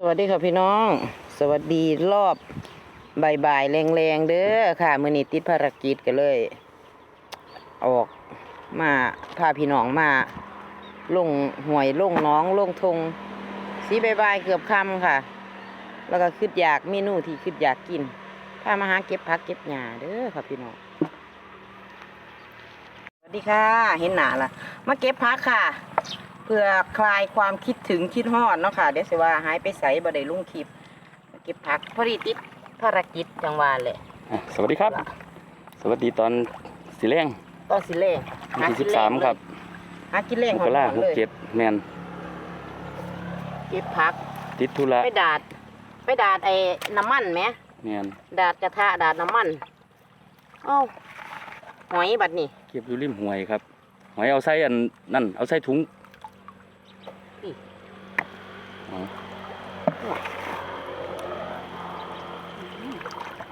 สวัสดีค่ะพี่น้อง สวัสดีรอบบ่ายๆแรงๆเด้อค่ะมือนี้ติดภารกิจกันเลย ออกมาพาพี่น้องมาลงห่วยลงน้องลงทงสีบ่ายๆเกือบค่ำค่ะ แล้วก็คิดอยากเมนูที่คิดอยากกินพามาหาเก็บผักเก็บหญ้าเด้อค่ะพี่น้องสวัสดีค่ะ เห็นหนาละมาเก็บผักค่ะ เพื่อคลายความคิดถึงคิดฮอดเนาะค่ะเดี๋ยวสิว่าหายไปใสบ่ได้ลุงคลิปมาเก็บผักพอดีติดภารกิจจังหวะเลยอะสวัสดีครับ สวัสดีตอนสีแรงตอนสิเล่งวันที่สิบสามครับหากินเล่งมหอกรานหๆกเลยเจ็ดแมนเก็บผักติดธุระไปดาด ไปดาดไอ้น้ำมันไหมแมนดาดกระทะดาดน้ำมันเอ้าหอยบัดนี้เก็บอยู่ริมห้วยครับหอยเอาใส่อันนั่นเอาใส่ถุงนี่ อ๋อ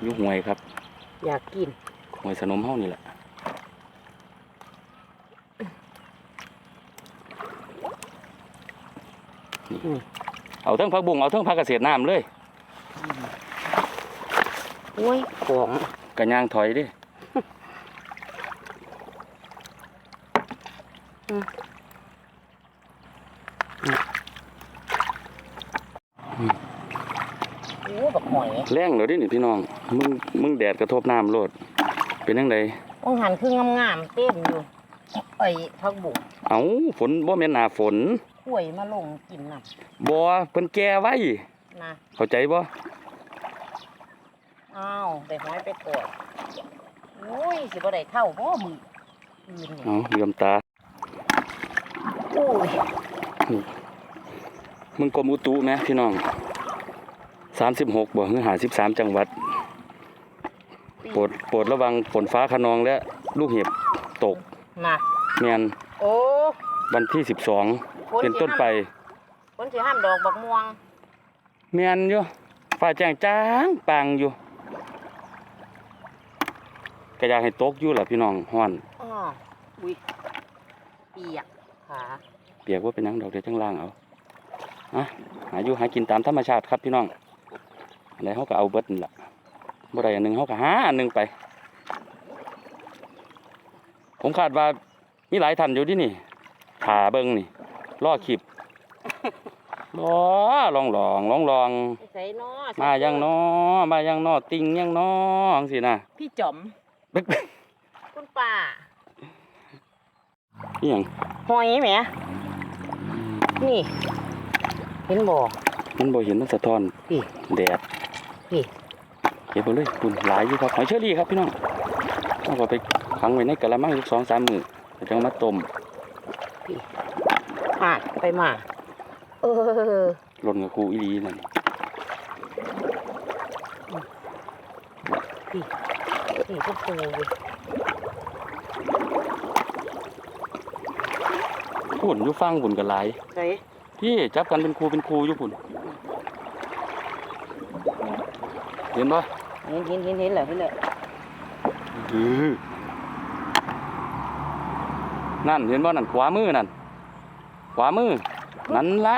อยู่ห้วยครับ อยากกินห้วยสนมเฮานี่แหละนี่อืมเอาเทั้งผักบุ้งเอาเทั้งผักเกษตรน้ำเลย โอ้ยของกระย่างถอยเดิ โอ้บักหอย แรงเลยดินี่พี่น้อง มึงมึงแดดกระทบน้ำโลด เป็นยังไงมองหันคืองามๆเต็มอยู่ไอ้ผักบุ้งเอาฝนบ่แม่นหน้าฝนกล้วยมาลงกินน่ะบ่เพิ่นแก่ไว้นะเข้าใจบ่อ้าวได้หอยไปกอดโอ้ยสิบ่ได้เข้าบ่มืออื่นนี่เอาเหลือมตาโอ้ยมึงกรมอุตุแหมพี่น้อง 36บ่คือ53จังหวัดโปรดโปรดระวังฝนฟ้าคะนองและลูกเห็บตกน่ะแม่นโอ้วันที่ฝ12เป็นต้นไปฝนสิห้ามดอกบักม่วงแม่นอยู่ฟ้าแจ้งจ้างปางอยู่ก็อยากให้ตกอยู่ล่ะพี่น้องฮ้อนอ้ออุ้ยเปียกขาเปียกว่าเป็นหยังดอกเดียวจังล่างเอาอะหาอยู่หากินตามธรรมชาติครับพี่น้อง อะไรเขาก็เอาเบิดนี่แหละบ่ได้อันหนึ่งเขาก็หาอันหนึ่งไป ผมคาดว่ามีหลายท่านอยู่ที่นี่ถ่าเบิงนี่ล่อขีบล้อลองลองลองลองไปใส่น้อมายังน้อมายังน้อติงยังน้อจังสินะพี่จอมเบิกคุณป้านี่ยังหอยแหมนี่ เห็นบ่มันบ่เห็นมันสะท้อน พี่แดดพี่เก็บไปเลยคุณหลายอยู่ครับหอยเชอรี่ครับพี่น้องเอาก็ไปขังไว้ในกะละมังอีกสองสามมือแล้วจังมาต้มผ่านไปมา เออหล่นกับครูอีหลีนั่นนี่ก็ปูอยู่พุ่นอยู่ฟังพุ่นกันหลายไหนพี่จับกันเป็นครูเป็นครูอยู่พุ่น เห็นปะเห็นเห็นเห็นเห็นแล้วเห็นแล้วอือนั่นเห็นบ่นั่นขวามือนั่นขวามือนั่นละ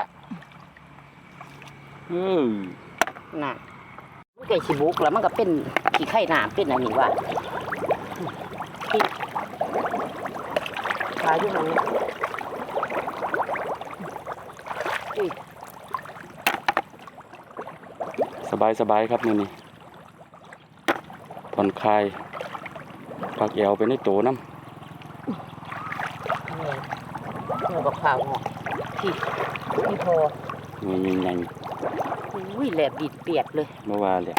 เออน่ะมันไก่ชิบุกแล้วมันก็เป็นขี้ไข่น้ำเป็นอันนี้ว่าพี่ขายอยู่มันเนี่ยอุ้ยสบายสบายครับนี่นี่ ผ่อนคลายปักแอวไปในโตน้ำนี่หนูกับข้าวงอกพี่พี่พอใหญ่ใหญ่อุ้ยแหลบดิดเปียกเลยเมื่อวานเลย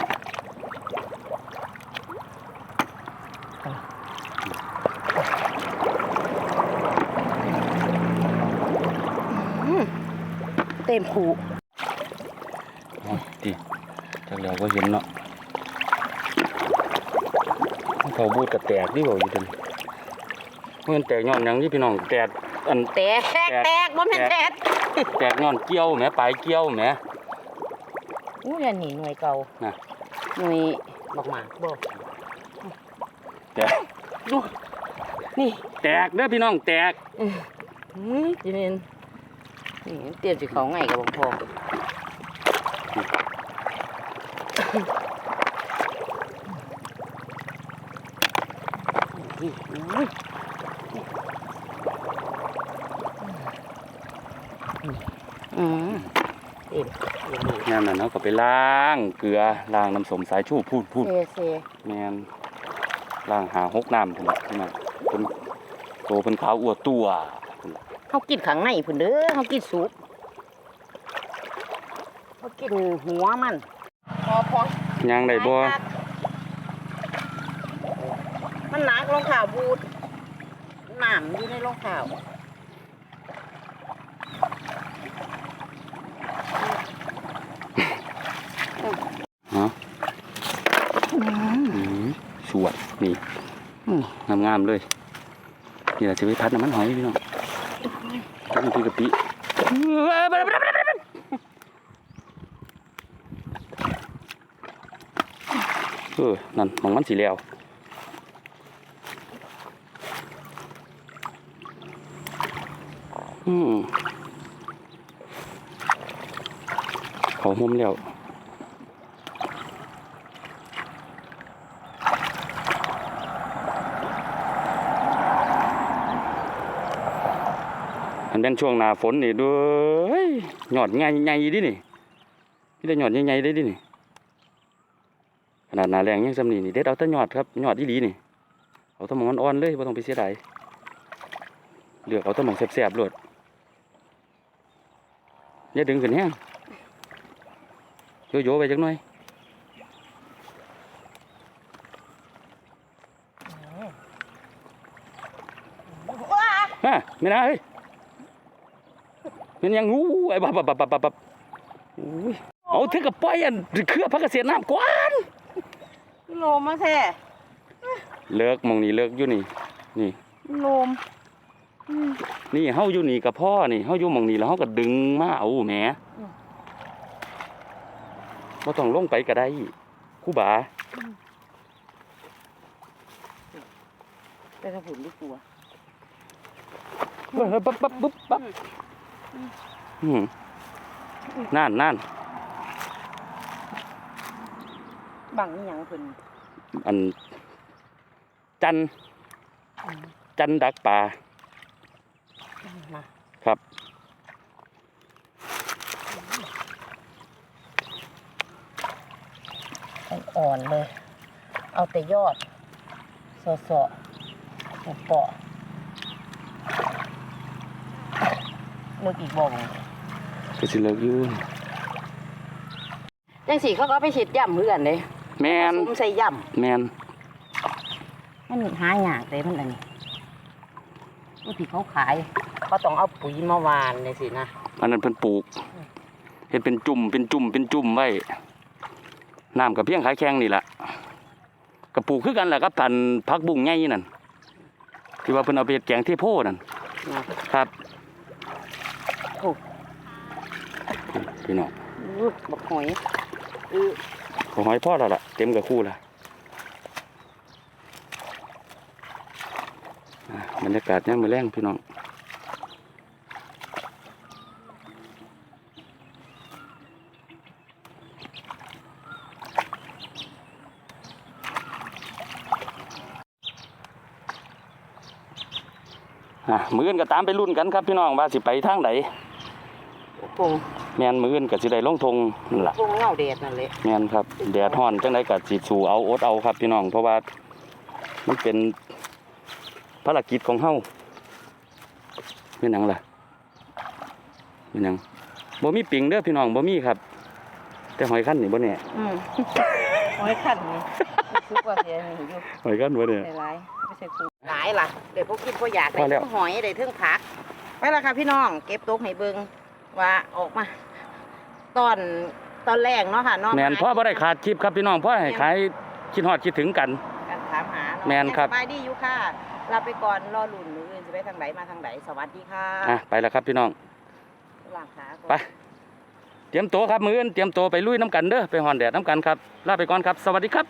อืมเต็มผูอ๋อดีจักแล้วก็เห็นเนาะ เขาบูดกับแตกดิบ่อยู่เดินเมื่อแตกย้อนหยังที่พี่น้องแตกอันแตกแตกบ่แม่นแตกแตกย้อนเกี้ยวแหมปลายเกี้ยวแหมอู้ยอันนี้หน่วยเก่าน่ะหน่วยบอกหมากบ่แตกดูนี่แตกเด้อพี่น้องแตกอืมจีเมนนี่เตรียมสิเขาไงกับบ่พอ อุ้ยอืมเอ็ดเอ็ดงานนั้นเนาะก็ไปล้างเกลือล้างน้ำสมสายชูพูดพูดเซเซแมนล้างหาหกน้ำพุ่นน่ะพุ่นน่ะเพิ่นโตเป็นขาวอวดตัวพุ่นน่ะเขากินข้างในพุ่นเด้อเขากินสุกเขากินหัวมันพอพอย่างได้บ่ มันหนัก รองเท้าบูดน้ำอยู่ในรองเท้าฮะอืมสวดนี่งามงามๆเลยนี่แหละจะไปพัดน้ำมันหอยพี่น้องพัดน้ำพริกกะปิเออนั่นของมันสีแล้ว อืมเขาห่มแล้วอันเป็นช่วงหน้าฝนนี่ด้วยหยอดใหญ่ๆดินี่นี่ได้หยอดใหญ่ๆได้ดินี่ขนาดหนาแรงยังสำนีนี่เด็ดเอาแต่หยอดครับหยอดอีหลีนี่เอาแตะมองอ่อนๆเลยไ่ต้องไปเสียดายเลือกเอาแตะมองแสบๆโลด อย่าดึงขึ้นแห้งโยโย่ไปจักหน่อยว้าฮะไม่นะเฮ้ยมันยังงูไอ้บับบับบับบับบับอุ้ยเอาถึงกับปล่อยอันเครือพักเกษตรน้ำกวานโลมมาแท้เลิกหมองนี่เลิกอยู่นี่ นี่โลม นี่เฮาอยู่นี่กับพ่อนี่เฮาอยู่หมองนี่แล้วเฮาก็ดึงมาเอาแหมบ่ต้องลงไปก็ได้ครูบาแต่ถ้าผุนดีกลัวเฮ้ยปั๊บปั๊บปุ๊บปั๊บอืมนั่นนั่นบังนี่ยังเพิ่นอัน จัน จันดักปลามา ครับ อ่อนๆเลย เอาแต่ยอดสอสอเปาะเลิกอีกบ่งก็สิเลิกอยู่จังสีเขาก็เอาไปเช็ดย่ำเพื่อนเลยแมนซุ่มใส่ย่แมนำมันหายากเลยมันอันนี้บางทีเขาขาย เขาต้องเอาปุ๋ยมาหวานเลยสินะอันนั้นเพิ่นปลูกเห็นเป็นจุ่มเป็นจุ่มเป็นจุ่มไว้น้ำกับเพียงขายแข้งนี่แหละกับปลูกคือกันแหละครับพันธุ์พักบุ้งใหญ่นั่นที่ว่าเพิ่นเอาไปเฮ็ดแกงเทโพนั่นนะครับโอ้พี่น้องอื้อบักหอยอือขอหอยพ่อแล้วล่ะเต็มกับคู่ละอะบรรยากาศยามมื้อแรงพี่น้อง มื้ออื่นก็ตามไปรุ่นกันครับพี่น้องว่าสิไปทางไหนปงแม่นมื้ออื่นก็สิได้ลงทงนั่นล่ะปงเงาแดดนั่นแหละแม่นครับแดดฮ้อนจังไดก็สิสู้เอาอดเอาครับพี่น้องเพราะว่ามันเป็นภารกิจของเฮาเป็นหยังล่ะเป็นหยังบ่มีปิงเด้อพี่น้องบ่มีครับ แต่หอยคั้นนี่บ่แน่อืมหอยขันนี่รู้สึกว่าเสียหนีอยู่หอยคั้นบ่แน่หลายๆไม่ใช่คู หลายล่ะเดี๋ยวพวกกินพวกอยากพอแล้ได้ว ทั้งหอยได้ทั้งผักไปและค่ะพี่น้องเก็บตกให้เบิ่งว่าออกมา ตอนตอนแรกเนาะค่ะเนาะแม่นพ่อบ่ได้ขาดคลิปครับพี่น้องพ่อให้ขายคิดฮอดคิดถึงกันการถามหาเนาะแม่นครับ สบายดีอยู่ค่ะลาไปก่อนรอลุ่นมืออื่นจะไปทางไหนมาทางไหนสวัสดีค่ะอะไปแล้วครับพี่น้องล้างขาก่อน ไป เตรียมตัวครับมื้ออื่นเตรียมตัวไปลุยน้ำกันเด้อไปฮอนแดดน้ำกันครับลาไปก่อนครับ สวัสดีครับ